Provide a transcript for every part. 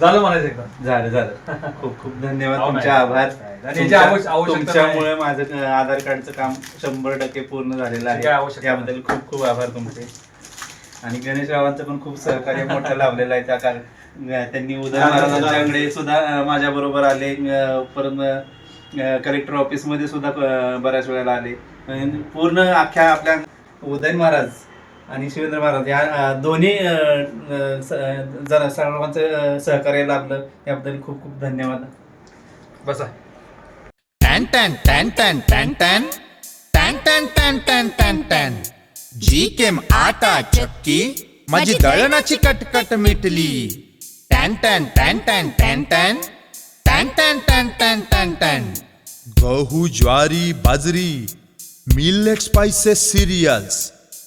झालं म्हणायचं एकदम. झालं झालं. खूप खूप धन्यवाद हो, तुमचे नाही. आभार. आणि याची आवश्य- आवश्यकता तुमच्यामुळे माझं अं, आधार कार्डचं काम शंभर टक्के पूर्ण झालेलं आहे. आवश्यकता त्याबद्दल खूप खूप आभार तुमचे. आणि गणेश रावांचं पण खूप सहकार्य मोठं लाभलेलं आहे त्या कार त्यांनी उदय महाराजांच्याकडे सुद्धा माझ्या बरोबर आले. अं, परत कलेक्टर ऑफिसमध्ये सुद्धा अं, बऱ्याच वेळेला आले. पूर्ण अख्ख्या आपल्या उदय महाराज आणि शिवेंद्र महाराज या दोन्ही जरा सर्वांचं सहकार्य लाभलं याबद्दल खूप खूप धन्यवाद बसा टॅन टॅन टॅन टॅन टॅन टॅन टॅन टॅन टॅन टॅन टॅन टॅन जी केम आटा चक्की माझी दळणाची कटकट मिटली टॅन टॅन टॅन टॅन टॅन टॅन टॅन टॅन टॅन टॅन टॅन टॅन गहू ज्वारी बाजरी millet spices cereals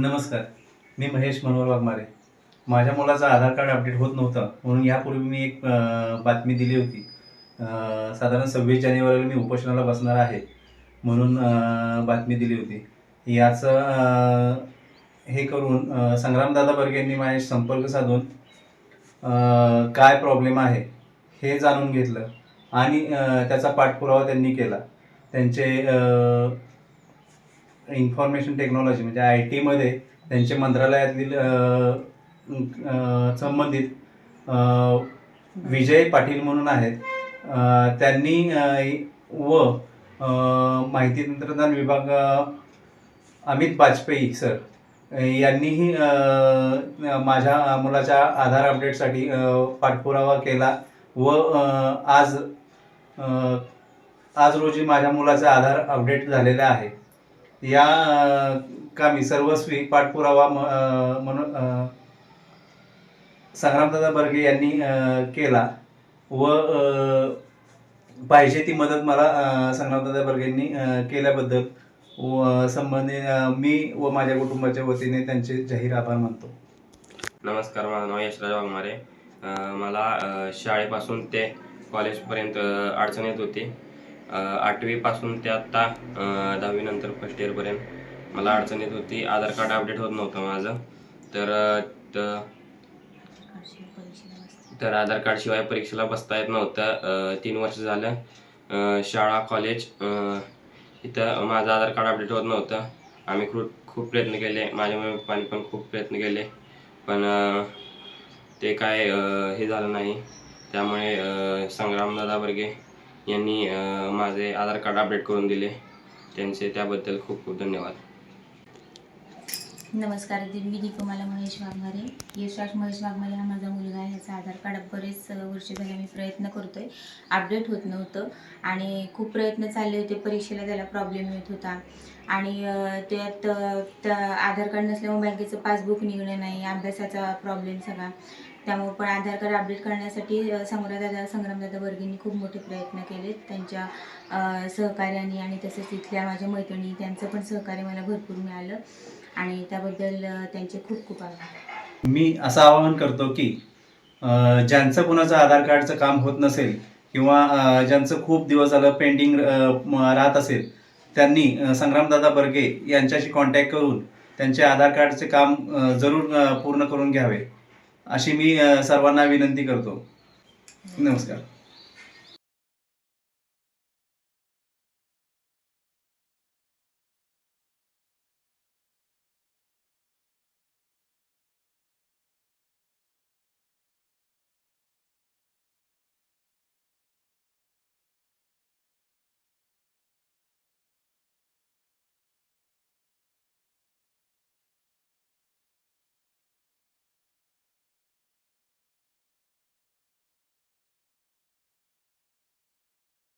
नमस्कार. मी महेश मनोहर वाघमारे. माझ्या मुलाचं आधार कार्ड अपडेट होत नव्हतं म्हणून यापूर्वी मी एक बातमी दिली होती. साधारण सव्वीस जानेवारीला मी उपोषणाला बसणार आहे म्हणून बातमी दिली होती. याचं हे करून संग्रामदादा बर्गे यांनी माझ्याशी संपर्क साधून काय प्रॉब्लेम आहे हे जाणून घेतलं आणि त्याचा पाठपुरावा त्यांनी केला. त्यांचे इन्फॉर्मेशन टेक्नॉलॉजी म्हणजे आय टीमध्ये त्यांचे मंत्रालयातील संबंधित विजय पाटील म्हणून आहेत. त्यांनी व माहिती तंत्रज्ञान विभाग अमित बाजपेयी सर यांनीही माझ्या मुलाच्या आधार अपडेटसाठी पाठपुरावा केला व आज आज रोजी माझ्या मुलाचा आधार अपडेट झालेला आहे. या कामी सर्वस्वी पाठपुरावा म- म्हणून संग्रामदादा बर्गे यांनी केला व पाहिजे ती मदत मला संग्रामदादा बर्गेंनी केल्याबद्दल व संबंधित मी व माझ्या कुटुंबाच्या वतीने त्यांचे जाहीर आभार मानतो. नमस्कार माझं नाव यशराज वाघमारे. मला शाळेपासून ते कॉलेजपर्यंत अडचण येत होती. आठवीपासून ते आत्ता दहावीनंतर फर्स्ट इयरपर्यंत मला अडचण येत होती. आधार कार्ड अपडेट होत नव्हतं माझं. तर त- तर आधार कार्डशिवाय परीक्षेला बसता येत नव्हतं. तीन वर्ष झालं. शाळा कॉलेज इथं माझं आधार कार्ड अपडेट होत नव्हतं. आम्ही खूप खूप प्रयत्न केले. माझ्या मम्मी पप्पाने पण खूप प्रयत्न केले. पण ते काय हे झालं नाही. त्यामुळे अं, संग्रामदादा वर्गे यांनी माझे आधार कार्ड अपडेट करून दिले. त्यांचे त्याबद्दल खूप खूप धन्यवाद. नमस्कार मी दीपमाला महेश वाघमारे. यशराज महेश वाघमारे हा माझा मुलगा आहे. ह्याचा आधार कार्ड बरेच वर्ष झाले मी प्रयत्न करतोय. अपडेट होत नव्हतं आणि खूप प्रयत्न चालले होते. परीक्षेला त्याला प्रॉब्लेम येत होता. आणि त्यात त्या आधार कार्ड नसल्यामुळे बँकेचं पासबुक निघणं नाही अभ्यासाचा प्रॉब्लेम सगळा. त्यामुळे पण आधार कार्ड अपडेट करण्यासाठी अ, संग्रामदादा वर्गींनी खूप मोठे प्रयत्न केले त्यांच्या सहकार्याने आणि तसेच इथल्या माझ्या मैत्रिणी त्यांचं पण सहकार्य मला भरपूर मिळालं. आणि त्याबद्दल त्यांचे खूप खूप आभार. मी असं आवाहन करतो की ज्यांचं कोणाचं आधार कार्डचं काम होत नसेल किंवा ज्यांचं खूप दिवस झालं पेंडिंग राहत असेल त्यांनी संग्रामदादा बर्गे यांच्याशी कॉन्टॅक्ट करून त्यांचे आधार कार्डचे काम जरूर पूर्ण करून घ्यावे. अशी मी सर्वांना विनंती करतो. नमस्कार.